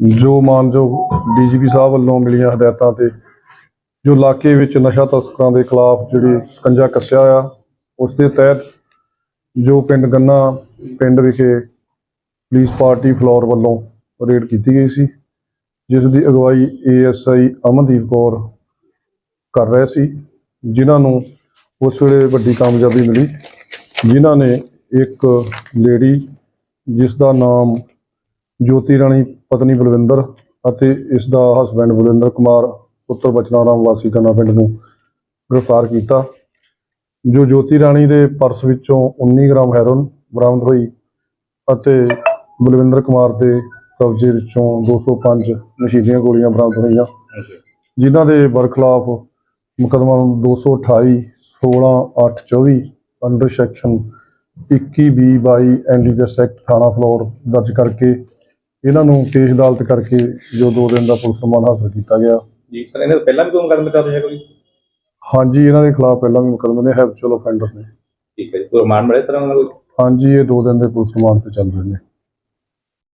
ਜੋ ਮਾਨਯੋਗ ਡੀਜੀਪੀ ਸਾਹਿਬ ਵੱਲੋਂ ਮਿਲੀਆਂ ਹਦਾਇਤਾਂ ਤੇ, ਜੋ ਇਲਾਕੇ ਵਿੱਚ ਨਸ਼ਾ ਤਸਕਰਾਂ ਦੇ ਖਿਲਾਫ ਜਿਹੜੀ ਸਕੰਜਾ ਕੱਸਿਆ ਆ, ਉਸ ਦੇ ਤਹਿਤ ਜੋ ਪਿੰਡ ਗੰਨਾ, ਪਿੰਡ ਵਿਖੇ ਪੁਲਿਸ ਪਾਰਟੀ ਫਲੋਰ ਵੱਲੋਂ ਰੇਡ ਕੀਤੀ ਗਈ ਸੀ, ਜਿਸ ਦੀ ਅਗਵਾਈ ਏਐਸਆਈ ਅਮਨਦੀਪ ਕੌਰ ਕਰ ਰਹੇ ਸੀ, ਜਿਨ੍ਹਾਂ ਨੂੰ ਉਸ ਵੇਲੇ ਵੱਡੀ ਕਾਮਯਾਬੀ ਮਿਲੀ, ਜਿਨ੍ਹਾਂ ਨੇ ਇੱਕ ਲੇਡੀ ਜਿਸ ਦਾ ਨਾਮ ਜੋਤੀ ਰਾਣੀ ਪਤਨੀ ਬਲਵਿੰਦਰ ਅਤੇ ਇਸ ਦਾ ਹਸਬੈਂਡ ਬਲਵਿੰਦਰ ਕੁਮਾਰ ਪੁੱਤਰ ਬਚਨਾ ਰਾਮ ਵਾਸੀ ਕੰਨਾ ਪਿੰਡ ਨੂੰ ਗ੍ਰਿਫਤਾਰ ਕੀਤਾ। ਜੋ ਜੋਤੀ ਰਾਣੀ ਦੇ ਪਰਸ ਵਿੱਚੋਂ 19 ਗ੍ਰਾਮ ਹੈਰੋਇਨ ਬਰਾਮਦ ਹੋਈ ਅਤੇ ਬਲਵਿੰਦਰ ਕੁਮਾਰ ਦੇ ਕਬਜ਼ੇ ਵਿੱਚੋਂ 205 ਨਸ਼ੀਲੀਆਂ ਗੋਲੀਆਂ ਬਰਾਮਦ ਹੋਈਆਂ ਜਿਨ੍ਹਾਂ ਦੇ ਬਰਖਲਾਫ ਮੁਕੱਦਮਾ 228 16 8 24 under section 21 B 22 NDPS act ਥਾਣਾ ਫਲੋਰ ਦਰਜ ਕਰਕੇ ਇਹਨਾਂ ਨੂੰ ਕੇਸ ਅਦਾਲਤ ਕਰਕੇ ਜੋ 2 ਦਿਨ ਦਾ ਪੁਲਿਸ ਰਿਮਾਂਡ ਹਾਸਲ ਕੀਤਾ ਗਿਆ। ਜੀ ਸਰ ਇਹਨਾਂ ਤੋਂ ਪਹਿਲਾਂ ਵੀ ਕੋਈ ਮੁਕੱਦਮਾ ਚੱਲ ਰਿਹਾ ਕੋਈ ਹਾਂਜੀ ਇਹਨਾਂ ਦੇ ਖਿਲਾਫ ਪਹਿਲਾਂ ਵੀ ਮੁਕੱਦਮੇ ਨੇ ਹੈਬਚੁਅਲ ਅਫੈਂਡਰਸ ਨੇ। ਠੀਕ ਹੈ ਜੀ ਕੋਈ ਰਿਮਾਂਡ ਮਿਲਿਆ ਸਰ ਉਹਨਾਂ ਦਾ ਕੋਈ? ਹਾਂਜੀ ਇਹ 2 ਦਿਨ ਦੇ ਪੁਲਿਸ ਰਿਮਾਂਡ ਤੇ ਚੱਲ ਰਹੇ ਨੇ।